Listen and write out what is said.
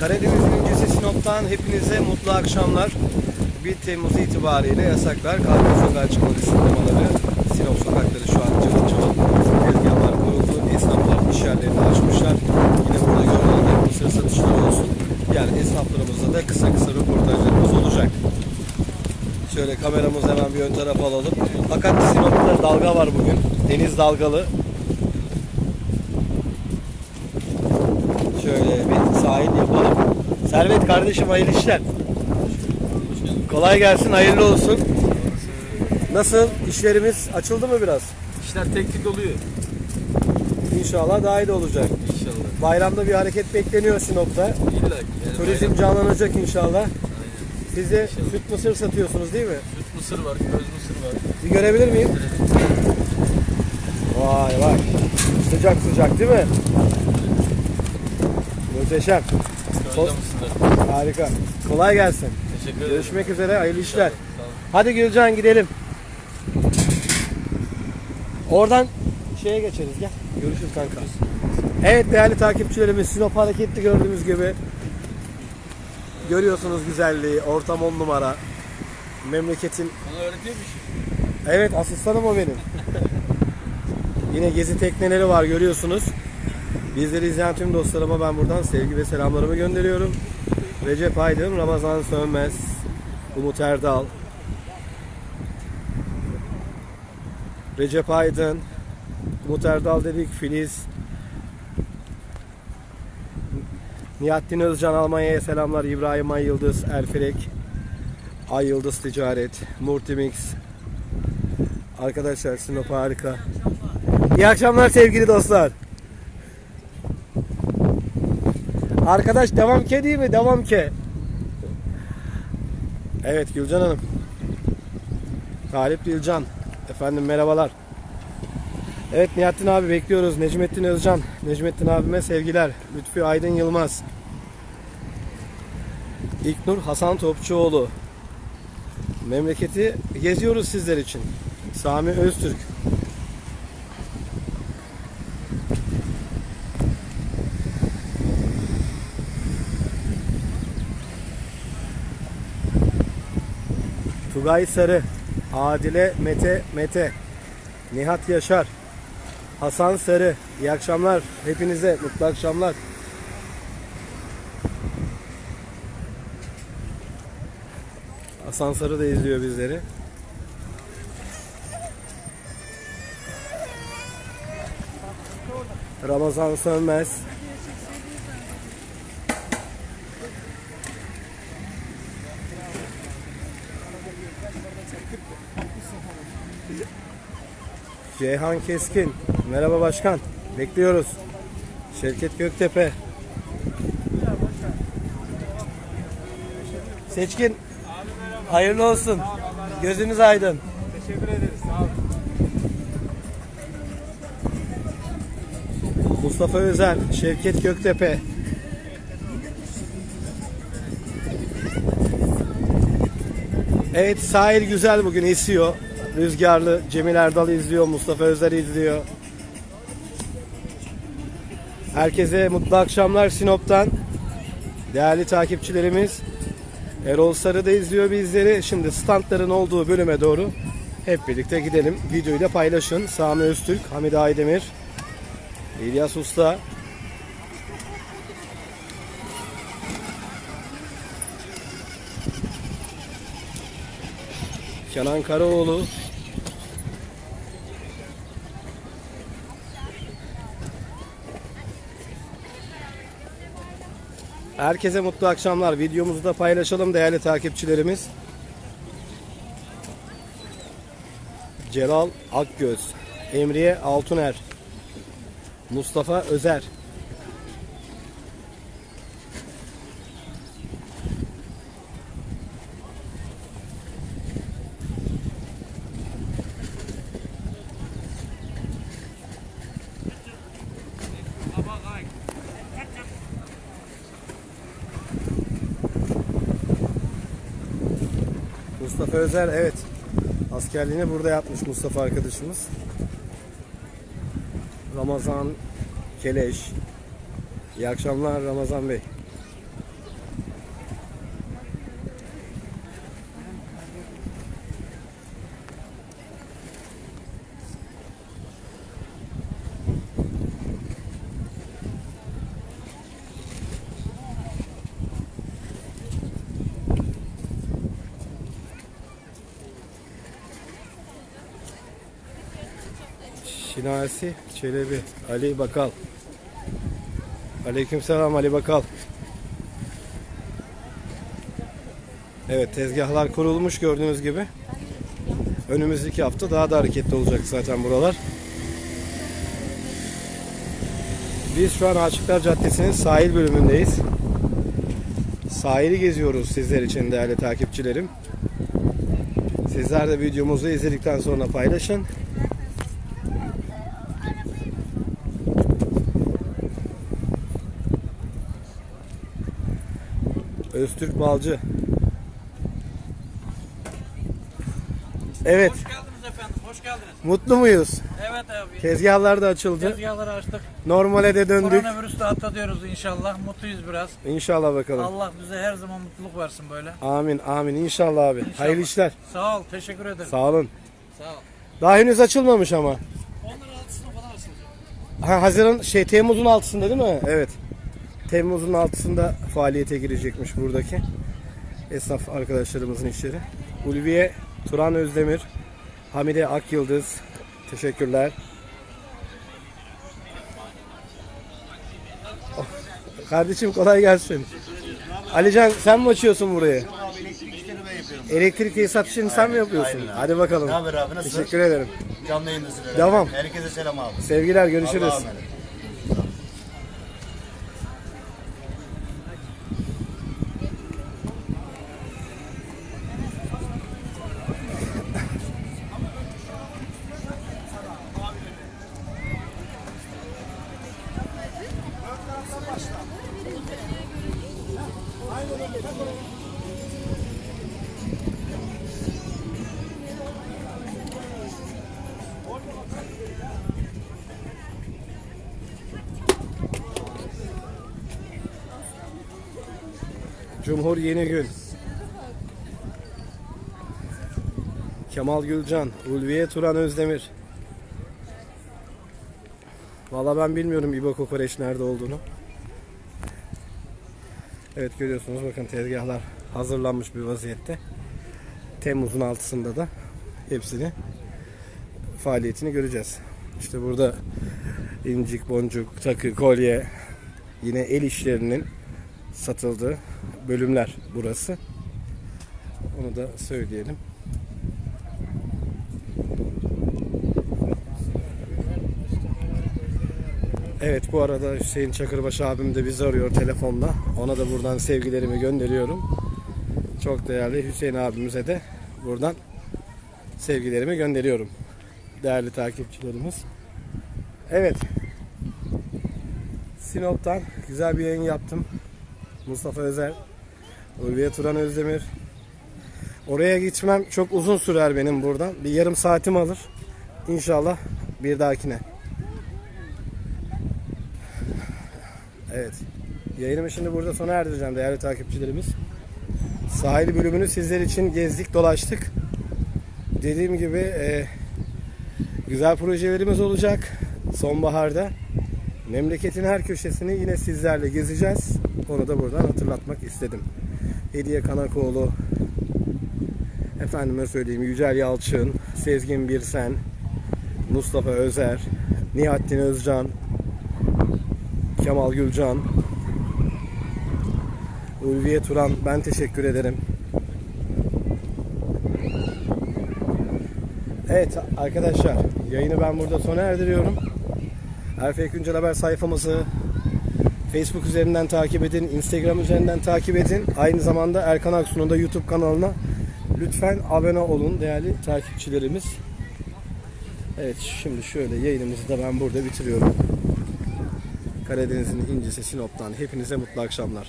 Karadeniz'in incisi Sinop'tan hepinize mutlu akşamlar. 1 Temmuz itibariyle yasaklar. Kalkın sokağa çıkma kısıtlamaları. Sinop sokakları şu an cıvıl cıvıl. Tezgahlar kuruldu. Esnaflar iş yerlerini açmışlar. Yine burada gördüğünüz gibi mısır satışları olsun. Yani esnaflarımızla da kısa kısa röportajlarımız olacak. Şöyle kameramızı hemen bir ön tarafa alalım. Fakat Sinop'ta dalga var bugün. Deniz dalgalı. Şöyle bir sahil yapalım. Servet kardeşim hayırlı işler. Kolay gelsin, hayırlı olsun. Nasıl? İşlerimiz açıldı mı biraz? İşler tek tek oluyor. İnşallah daha iyi de olacak. İnşallah. Bayramda bir hareket bekleniyor Sinop'ta. İlla ki. Yani Turizm bayram- canlanacak inşallah. Aynen. Siz de süt mısır satıyorsunuz değil mi? Süt mısır var, köz mısır var. Bir görebilir miyim? Vay vay. Sıcak sıcak değil mi? Muhteşem. Harika. Kolay gelsin. Teşekkür ederim. Görüşmek üzere. Hayırlı işler. Hadi Gülcan gidelim. Oradan şeye geçeriz gel. Görüşürüz kanka. Evet değerli takipçilerimiz Sinop hareketli gördüğünüz gibi. Görüyorsunuz güzelliği. Ortam on numara. Memleketin Bana öğretiyormuş. Evet asistanım o benim. Yine gezi tekneleri var görüyorsunuz. Bizleri izleyen tüm dostlarıma ben buradan sevgi ve selamlarımı gönderiyorum. Recep Aydın, Ramazan Sönmez, Umut Erdal, Recep Aydın, Umut Erdal dedik, Filiz, Nihattin Özcan Almanya'ya selamlar, İbrahim Ay Yıldız, Erfirek, Ay Yıldız Ticaret, Multimix, Arkadaşlar Sinop harika. İyi akşamlar sevgili dostlar. Arkadaş devam ke değil mi? Devam ke. Evet Gülcan Hanım. Talip Gülcan. Efendim merhabalar. Evet Nihattin abi bekliyoruz. Necmettin Özcan. Necmettin abime sevgiler. Lütfü Aydın Yılmaz. İlknur Hasan Topçuoğlu. Memleketi geziyoruz sizler için. Sami Öztürk. Tugay Sarı, Adile Mete Mete, Nihat Yaşar, Hasan Sarı. İyi akşamlar hepinize, mutlu akşamlar. Hasan Sarı da izliyor bizleri. Ramazan Sönmez. Ceyhan Keskin. Merhaba başkan. Bekliyoruz. Şevket Göktepe. Seçkin. Hayırlı olsun. Gözünüz aydın. Teşekkür ederiz. Sağ olun. Mustafa Özel, Şevket Göktepe. Evet sahil güzel bugün esiyor. Rüzgarlı. Cemil Erdal izliyor, Mustafa Özel izliyor. Herkese mutlu akşamlar Sinop'tan. Değerli takipçilerimiz. Erol Sarı da izliyor bizleri. Şimdi standların olduğu bölüme doğru hep birlikte gidelim. Videoyu da paylaşın. Sami Öztürk, Hamide Aydemir, İlyas Usta. Kenan Karaoğlu. Herkese mutlu akşamlar. Videomuzu da paylaşalım değerli takipçilerimiz. Celal Akgöz, Emriye Altuner, Mustafa Özer. Mustafa Özer evet askerliğini burada yapmış Mustafa arkadaşımız. Ramazan Keleş. İyi akşamlar Ramazan Bey. Şinasi Çelebi Ali Bakal. Aleykümselam Ali Bakal. Evet tezgahlar kurulmuş gördüğünüz gibi. Önümüzdeki hafta daha da hareketli olacak zaten buralar. Biz şu an Aşıklar Caddesi'nin sahil bölümündeyiz. Sahili geziyoruz sizler için değerli takipçilerim. Sizler de videomuzu izledikten sonra paylaşın Öztürk Balcı. Evet, Hoş geldiniz efendim, hoş geldiniz. mutlu muyuz? Evet abi. Tezgahlar da açıldı. Tezgahları açtık. Normale de döndük. Koronavirüsü de atlatıyoruz inşallah. Mutluyuz biraz. İnşallah bakalım. Allah bize her zaman mutluluk versin böyle. Amin, amin. İnşallah abi. Hayırlı işler. Sağ ol, teşekkür ederim. Sağ olun. Sağ ol. Daha henüz açılmamış ama. Onların altısına falan açılacak. Ha, Haziran şey Temmuz'un altısında değil mi? Evet. Temmuz'un altısında faaliyete girecekmiş buradaki esnaf arkadaşlarımızın işleri. Ulviye Turan Özdemir, Hamide Akyıldız. Teşekkürler. Oh, Kardeşim kolay gelsin. Alican sen mi açıyorsun burayı? Elektrik tesisat işini sen mi yapıyorsun? aynen. Hadi bakalım. Ne haber abi nasılsın? Teşekkür ederim. Canlı yayındasın. Devam. Herkese selam abi. Sevgiler görüşürüz. Allah'a emanet. Cumhur Yenigül. Kemal Gülcan, Ulviye Turan Özdemir. Valla ben bilmiyorum İbo Kokoreç nerede olduğunu. Evet görüyorsunuz bakın tezgahlar hazırlanmış bir vaziyette. Temmuz'un altısında da hepsini faaliyetini göreceğiz. İşte burada incik, boncuk, takı, kolye, yine el işlerinin satıldığı bölümler burası. Onu da söyleyelim. Evet bu arada Hüseyin Çakırbaş abim de bizi arıyor telefonla. Ona da buradan sevgilerimi gönderiyorum. Çok değerli Hüseyin abimize de buradan sevgilerimi gönderiyorum. Değerli takipçilerimiz. Evet. Sinop'tan güzel bir yayın yaptım. Mustafa Özer, Ulviye Turan Özdemir. Oraya gitmem çok uzun sürer benim buradan. Bir yarım saatim alır. İnşallah bir dahakine. Evet. Yayınımı şimdi burada sona erdireceğim değerli takipçilerimiz. Sahil bölümünü sizler için gezdik dolaştık. Dediğim gibi e, güzel projelerimiz olacak sonbaharda. Memleketin her köşesini yine sizlerle gezeceğiz. Onu da buradan hatırlatmak istedim. Hediye Kanakoğlu, efendime söyleyeyim Yücel Yalçın, Sezgin Birsen, Mustafa Özer, Nihattin Özcan, Kemal Gülcan, Ulviye Turan ben teşekkür ederim. Evet arkadaşlar yayını ben burada sona erdiriyorum. Erfek Güncel Haber sayfamızı Facebook üzerinden takip edin, Instagram üzerinden takip edin. Aynı zamanda Erkan Aksu'nun da YouTube kanalına lütfen abone olun değerli takipçilerimiz. Evet şimdi şöyle yayınımızı da ben burada bitiriyorum. Karadeniz'in incisi Sinop'tan hepinize mutlu akşamlar.